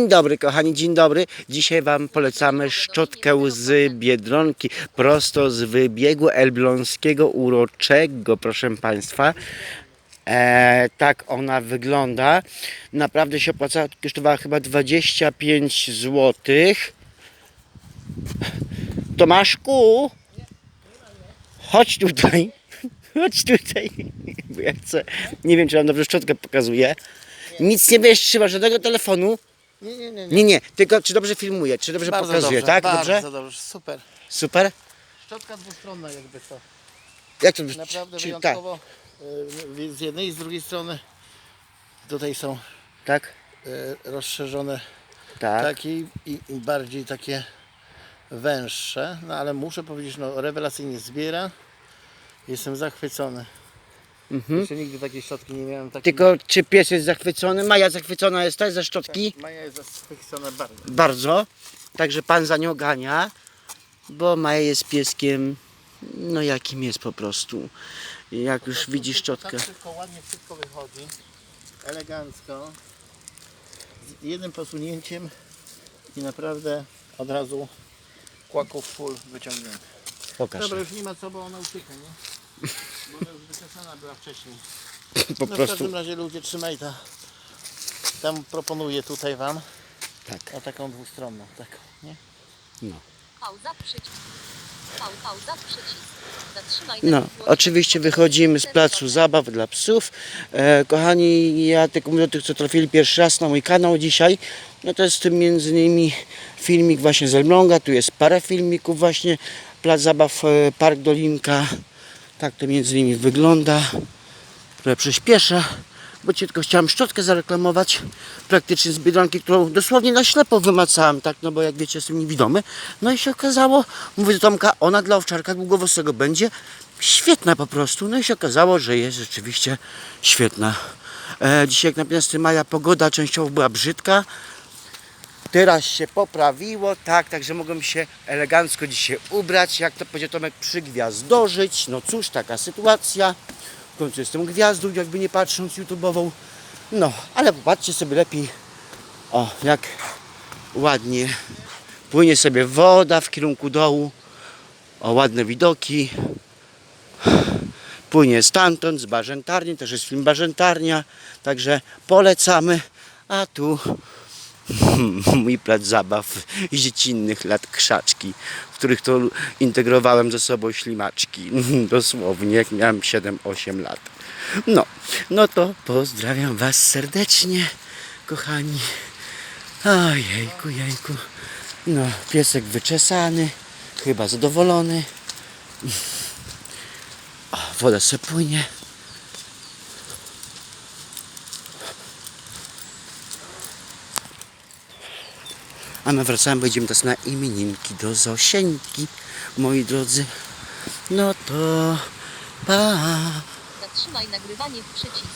Dzień dobry, kochani, dzień dobry. Dzisiaj Wam polecamy szczotkę z Biedronki, prosto z wybiegu elbląskiego uroczego, proszę Państwa. E, tak ona wygląda. Naprawdę się opłaca, kosztowała chyba 25 zł. Tomaszku, chodź tutaj. Chodź tutaj, bo ja chcę. Nie wiem, czy Wam dobrze szczotkę pokazuję. Nic nie będziesz trzymał, żadnego telefonu. Nie, nie, nie. Nie, nie, tylko czy dobrze filmuje, czy dobrze Bardzo pokazuje, dobrze, tak? Bardzo Dobrze? dobrze, super. Super? Szczotka dwustronna jakby to. Jak to Naprawdę czy, tak, wyjątkowo. y, Z jednej i z drugiej strony tutaj są tak, y, rozszerzone tak. takie i, i bardziej takie węższe. No ale muszę powiedzieć, no rewelacyjnie zbiera. Jestem zachwycony. Mhm. Jeszcze nigdy takiej szczotki nie miałem. Takiej... Tylko czy pies jest zachwycony? Maja zachwycona jest też ze szczotki? Maja jest zachwycona bardzo. Bardzo. Także pan za nią gania, bo Maja jest pieskiem, no jakim jest po prostu. Jak już widzi szczotkę. Tak tylko ładnie wszystko wychodzi. Elegancko. Z jednym posunięciem i naprawdę od razu kłaków full wyciągnięty. Pokaż. Dobra, już nie ma co, bo ona ucieka, nie? Bo ona już była wcześniej. Po No w prostu. każdym razie ludzie trzymaj ta. Tam proponuję tutaj wam Tak. o taką dwustronną, tak, nie? Pauza, przycisk. Pau, pauza, przycisk. Zatrzymaj No, oczywiście wychodzimy z placu zabaw dla psów. E, kochani, ja tylko mówię do tych, co trafili pierwszy raz na mój kanał dzisiaj. No to jest między innymi filmik właśnie z Elbląga. Tu jest parę filmików właśnie. Plac zabaw, e, Park Dolinka. Tak to między innymi wygląda. Trochę przyspieszę, bo ci tylko chciałem szczotkę zareklamować. Praktycznie z Biedronki, którą dosłownie na ślepo wymacałem, tak, no bo jak wiecie, jestem niewidomy. No i się okazało, mówię do Tomka, ona dla owczarka długowłosego będzie świetna po prostu. No i się okazało, że jest rzeczywiście świetna. E, dzisiaj jak na 15 maja pogoda częściowo była brzydka. Teraz się poprawiło, tak, także mogłem się elegancko dzisiaj ubrać, jak to powiedział Tomek, przygwiazdożyć. No cóż, taka sytuacja. W końcu jestem gwiazdą, jakby nie patrząc YouTube'ową. No, ale popatrzcie sobie lepiej, o, jak ładnie płynie sobie woda w kierunku dołu. O, ładne widoki. Płynie stamtąd, z Barzętarni, też jest film Barzętarnia, także polecamy. A tu mój plac zabaw dziecinnych lat krzaczki, w których to integrowałem ze sobą ślimaczki. Dosłownie, jak miałem 7-8 lat. No, no to pozdrawiam Was serdecznie, kochani. Ojejku, jejku. No, piesek wyczesany, chyba zadowolony. O, woda se płynie. A my wracamy, będziemy teraz na imieninki do Zosieńki, moi drodzy. No to pa. Zatrzymaj nagrywanie, przycisk.